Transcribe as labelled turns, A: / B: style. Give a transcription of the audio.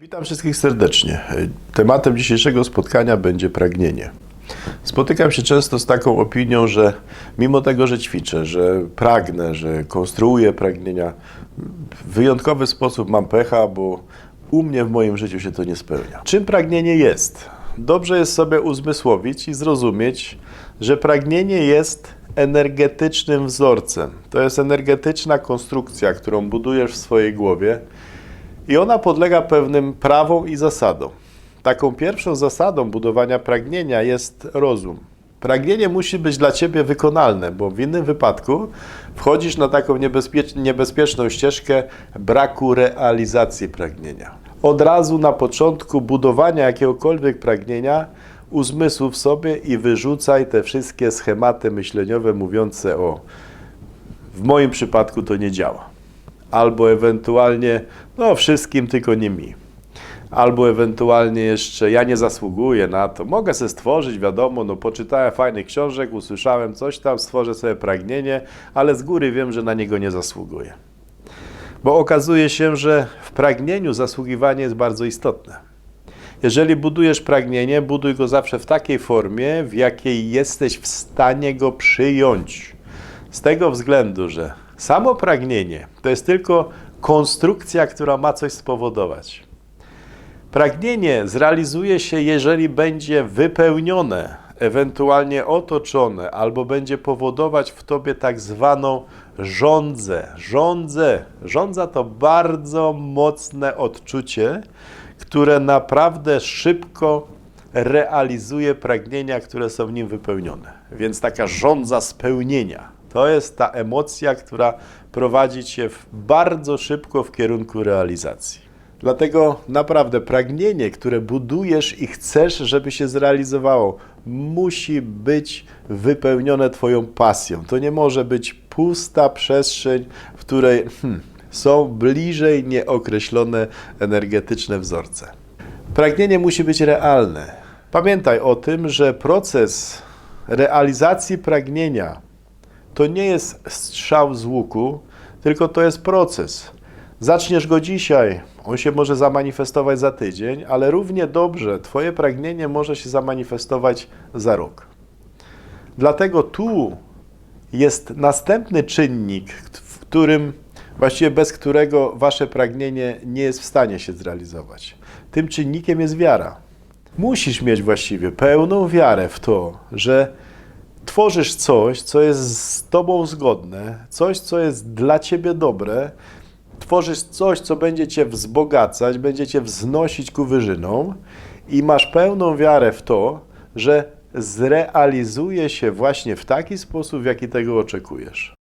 A: Witam wszystkich serdecznie. Tematem dzisiejszego spotkania będzie pragnienie. Spotykam się często z taką opinią, że mimo tego, że ćwiczę, że pragnę, że konstruuję pragnienia, w wyjątkowy sposób mam pecha, bo u mnie w moim życiu się to nie spełnia. Czym pragnienie jest? Dobrze jest sobie uzmysłowić i zrozumieć, że pragnienie jest energetycznym wzorcem. To jest energetyczna konstrukcja, którą budujesz w swojej głowie i ona podlega pewnym prawom i zasadom. Taką pierwszą zasadą budowania pragnienia jest rozum. Pragnienie musi być dla ciebie wykonalne, bo w innym wypadku wchodzisz na taką niebezpiecz- niebezpieczną ścieżkę braku realizacji pragnienia. Od razu na początku budowania jakiegokolwiek pragnienia uzmysł w sobie i wyrzucaj te wszystkie schematy myśleniowe mówiące o w moim przypadku to nie działa. Albo ewentualnie, no wszystkim, tylko nie mi. Albo ewentualnie jeszcze, ja nie zasługuję na to. Mogę sobie stworzyć, wiadomo, no poczytałem fajnych książek, usłyszałem coś tam, stworzę sobie pragnienie, ale z góry wiem, że na niego nie zasługuję. Bo okazuje się, że w pragnieniu zasługiwanie jest bardzo istotne. Jeżeli budujesz pragnienie, buduj go zawsze w takiej formie, w jakiej jesteś w stanie go przyjąć. Z tego względu, że samo pragnienie to jest tylko konstrukcja, która ma coś spowodować. Pragnienie zrealizuje się, jeżeli będzie wypełnione, ewentualnie otoczone, albo będzie powodować w tobie tak zwaną żądzę. Żądzę. Żądza to bardzo mocne odczucie, które naprawdę szybko realizuje pragnienia, które są w nim wypełnione. Więc taka żądza spełnienia to jest ta emocja, która prowadzi cię bardzo szybko w kierunku realizacji. Dlatego naprawdę pragnienie, które budujesz i chcesz, żeby się zrealizowało, musi być wypełnione Twoją pasją. To nie może być pusta przestrzeń, w której hmm, są bliżej nieokreślone energetyczne wzorce. Pragnienie musi być realne. Pamiętaj o tym, że proces realizacji pragnienia to nie jest strzał z łuku, tylko to jest proces. Zaczniesz go dzisiaj, on się może zamanifestować za tydzień, ale równie dobrze Twoje pragnienie może się zamanifestować za rok. Dlatego tu jest następny czynnik, w którym właściwie bez którego Wasze pragnienie nie jest w stanie się zrealizować. Tym czynnikiem jest wiara. Musisz mieć właściwie pełną wiarę w to, że tworzysz coś, co jest z Tobą zgodne, coś, co jest dla Ciebie dobre, tworzysz coś, co będzie Cię wzbogacać, będzie Cię wznosić ku wyżynom i masz pełną wiarę w to, że zrealizuje się właśnie w taki sposób, w jaki tego oczekujesz.